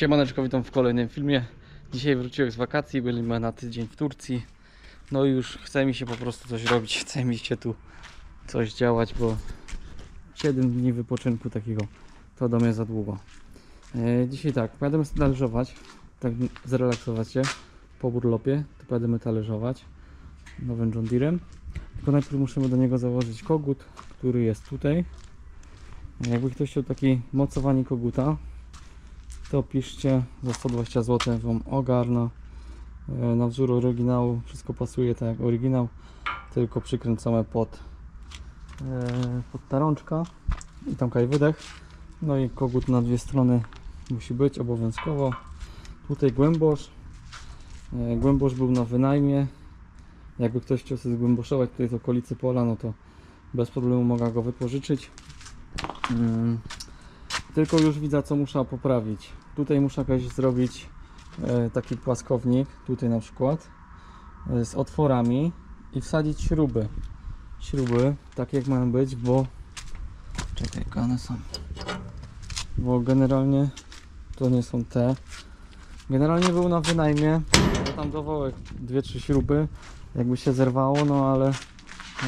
Siemaneczko, witam w kolejnym filmie. Dzisiaj wróciłem z wakacji, byliśmy na tydzień w Turcji. No i już chce mi się po prostu coś robić, chce mi się tu coś działać, bo 7 dni wypoczynku takiego to do mnie za długo. E, dzisiaj tak, pojadę talerzować, tak zrelaksować się po urlopie, to pojadę talerzować nowym John Deerem. Tylko najpierw musimy do niego założyć kogut, który jest tutaj. Jakby ktoś chciał taki mocowanie koguta, to piszcie za 120 zł Wam ogarnę. E, na wzór oryginału wszystko pasuje tak jak oryginał tylko przykręcone pod e, pod ta rączka i tam kaj wydech. No i kogut na dwie strony musi być obowiązkowo. Tutaj głębosz. E, głębosz był na wynajmie. Jakby ktoś chciał sobie zgłęboszować tutaj w okolicy pola no to bez problemu mogę go wypożyczyć. Tylko już widzę co muszę poprawić. Tutaj muszę jakoś zrobić e, taki płaskownik, tutaj na przykład, e, z otworami i wsadzić śruby. Śruby, tak jak mają być, bo... Czekaj, jakie one są? Bo generalnie to nie są te. Generalnie był na wynajmie, bo tam dowołek dwie, trzy śruby, jakby się zerwało, no ale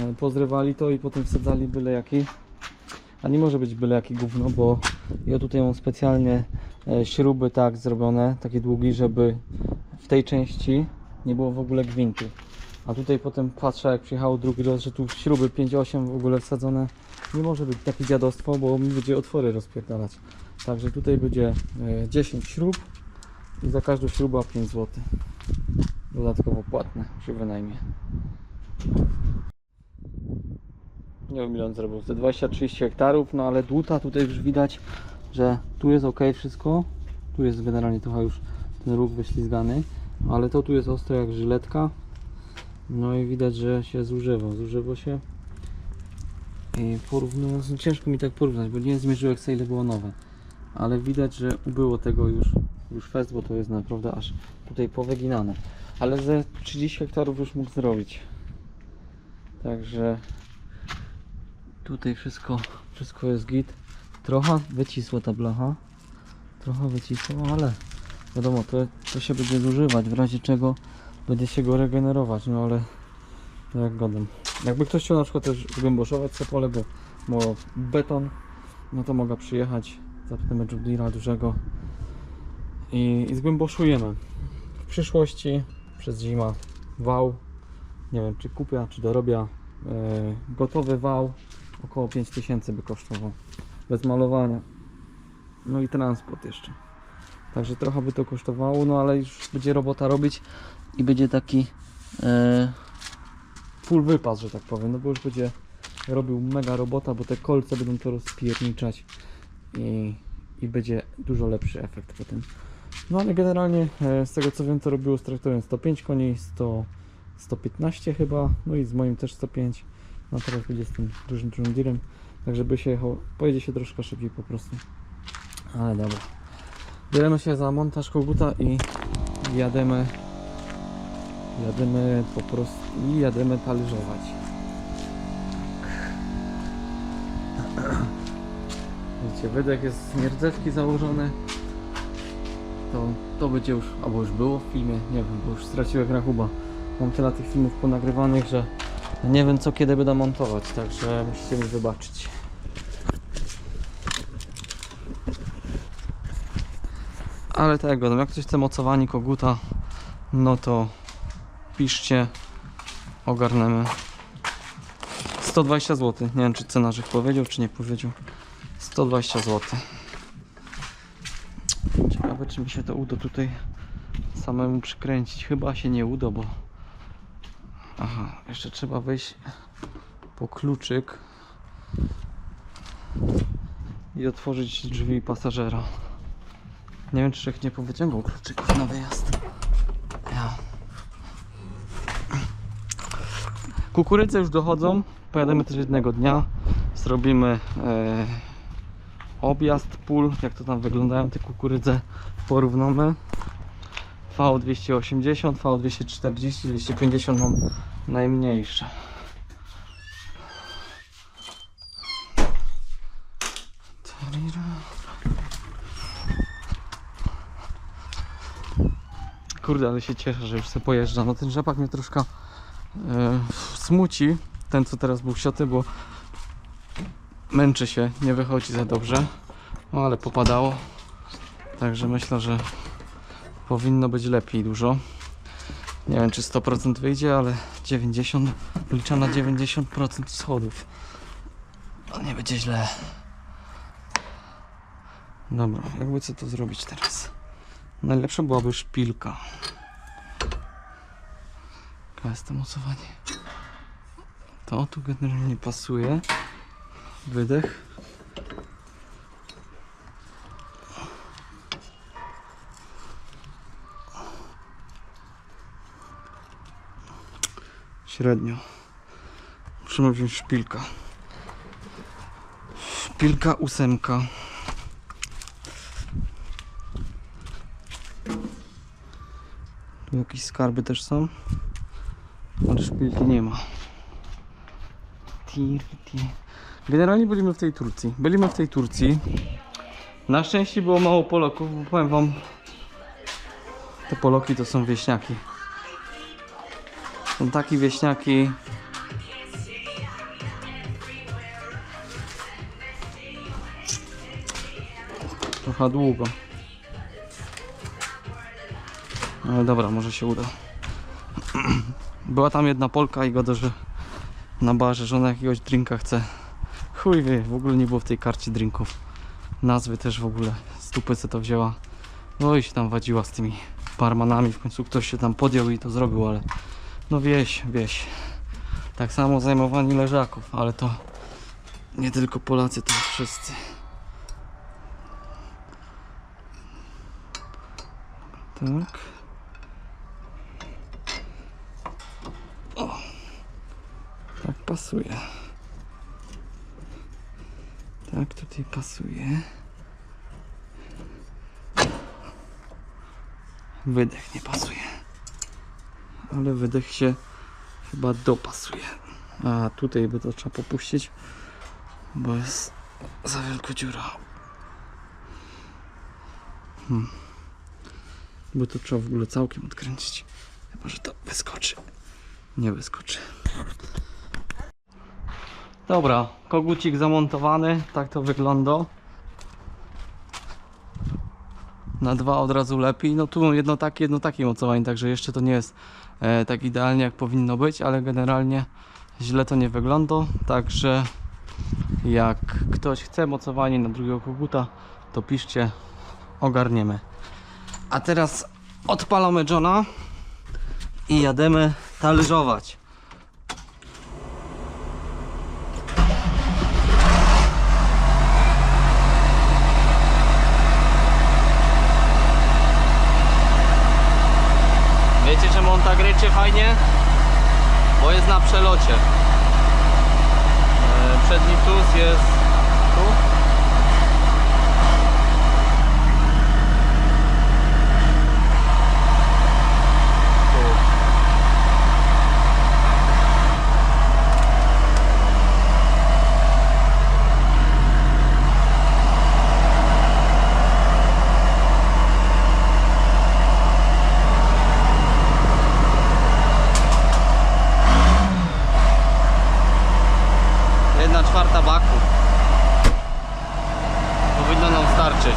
e, pozrywali to i potem wsadzali byle jaki. A nie może być byle jaki gówno, bo ja tutaj mam specjalnie e, śruby tak zrobione, takie długie, żeby w tej części nie było w ogóle gwintu. A tutaj potem patrzę jak przyjechało drugi raz, że tu śruby 5-8 w ogóle wsadzone. Nie może być takie dziadostwo, bo mi będzie otwory rozpierdalać. Także tutaj będzie e, 10 śrub i za każdą śrubę 5 zł. Dodatkowo płatne przy wynajmie. Nie wiem ile on zrobił, te 20-30 hektarów, no ale dłuta tutaj już widać, że tu jest ok wszystko. Tu jest generalnie trochę już ten róg wyślizgany, ale to tu jest ostre jak żyletka. No i widać, że się zużywa, zużywa się. I porównując, no ciężko mi tak porównać, bo nie zmierzyłem sobie ile było nowe. Ale widać, że ubyło tego już, już fest, bo to jest naprawdę aż tutaj powyginane. Ale ze 30 hektarów już mógł zrobić. Także Tutaj wszystko, wszystko jest git. Trochę wycisła ta blacha. Trochę wycisła, ale wiadomo, to, to się będzie zużywać, w razie czego będzie się go regenerować, no ale to jak godam. Jakby ktoś chciał na przykład też zgłęboszować sobie pole, bo, bo beton, no to mogę przyjechać, zapytamy Judira dużego i, i zgłęboszujemy. W przyszłości przez zima wał, nie wiem czy kupię, czy dorobię e, gotowy wał około 5000 by kosztował. Bez malowania. No i transport jeszcze. Także trochę by to kosztowało no ale już będzie robota robić i będzie taki e, full wypas że tak powiem. No bo już będzie robił mega robota bo te kolce będą to rozpierniczać i, i będzie dużo lepszy efekt potem. No ale generalnie e, z tego co wiem to robiło z traktorem 105 koni 100, 115 chyba no i z moim też 105 no teraz będzie z tym dużym John Deerem, tak żeby się jechał, pojedzie się troszkę szybciej po prostu. Ale dobra. Bierzemy się za montaż koguta i jademy jademy po prostu i jademy talerzować. Widzicie, wydech jest z nierdzewki założony. To, to będzie już, albo już było w filmie, nie wiem, bo już straciłem rachuba. Mam tyle tych filmów ponagrywanych, że nie wiem co kiedy będę montować, także musicie mi wybaczyć. Ale tego, no jak ktoś chce mocowanie koguta, no to piszcie, ogarnemy. 120 zł. Nie wiem czy cenarzyk powiedział, czy nie powiedział. 120 zł. Ciekawe czy mi się to uda tutaj samemu przykręcić. Chyba się nie uda, bo Aha, jeszcze trzeba wejść po kluczyk i otworzyć drzwi pasażera. Nie wiem, czy człowiek nie powyciągał kluczyków na wyjazd. Ja. Kukurydze już dochodzą. Pojadę też jednego dnia. Zrobimy e, objazd pól, jak to tam wyglądają te kukurydze. Porównamy. V280, V240, 250 mam najmniejsze. Kurde, ale się cieszę, że już sobie pojeżdża. No ten rzepak mnie troszkę e, smuci. Ten co teraz był sioty, bo męczy się, nie wychodzi za dobrze. No ale popadało. Także myślę, że powinno być lepiej dużo. Nie wiem czy 100% wyjdzie, ale 90 liczę na 90% schodów. No nie będzie źle. Dobra, jakby co to zrobić teraz? Najlepsza byłaby szpilka. Jaka jest to mocowanie? To tu generalnie pasuje. Wydech. Średnio. Musimy wziąć szpilka. Szpilka ósemka. Tu jakieś skarby też są. Ale szpilki nie ma. Tir, tir. Generalnie byliśmy w tej Turcji. Byliśmy w tej Turcji. Na szczęście było mało Polaków, bo powiem wam, te Poloki to są wieśniaki. Są takie wieśniaki. Trochę długo. Ale dobra, może się uda. Była tam jedna Polka i godo, że na barze, że ona jakiegoś drinka chce. Chuj wie, w ogóle nie było w tej karcie drinków. Nazwy też w ogóle z co to wzięła. No i się tam wadziła z tymi barmanami. W końcu ktoś się tam podjął i to zrobił, ale no wieś, wieś. Tak samo zajmowani leżaków, ale to nie tylko Polacy, to wszyscy. Tak. O. Tak pasuje. Tak tutaj pasuje. Wydech nie pasuje. Ale wydech się chyba dopasuje. A tutaj by to trzeba popuścić, bo jest za wielka dziura. Hmm. Bo to trzeba w ogóle całkiem odkręcić. Chyba, że to wyskoczy. Nie wyskoczy. Dobra, kogucik zamontowany, tak to wygląda. Na dwa od razu lepiej. No tu jedno takie, jedno takie mocowanie, także jeszcze to nie jest tak idealnie jak powinno być, ale generalnie źle to nie wygląda. Także jak ktoś chce mocowanie na drugiego koguta, to piszcie, ogarniemy. A teraz odpalamy Johna i jademy talerzować. Ryczy fajnie? Bo jest na przelocie. E, Przedni plus jest. Tu. Jedna czwarta baku. Powinno nam starczyć.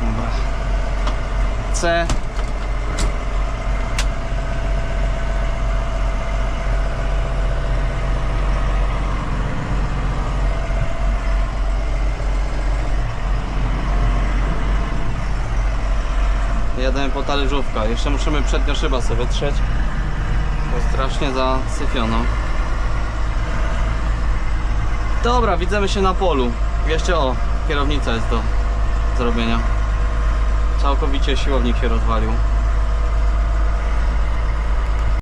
Dobra. C. Jademy po talerzówka. Jeszcze musimy przednia szyba sobie trzeć. Bo strasznie zasyfiono. Dobra, widzimy się na polu. Jeszcze o, kierownica jest do zrobienia. Całkowicie siłownik się rozwalił.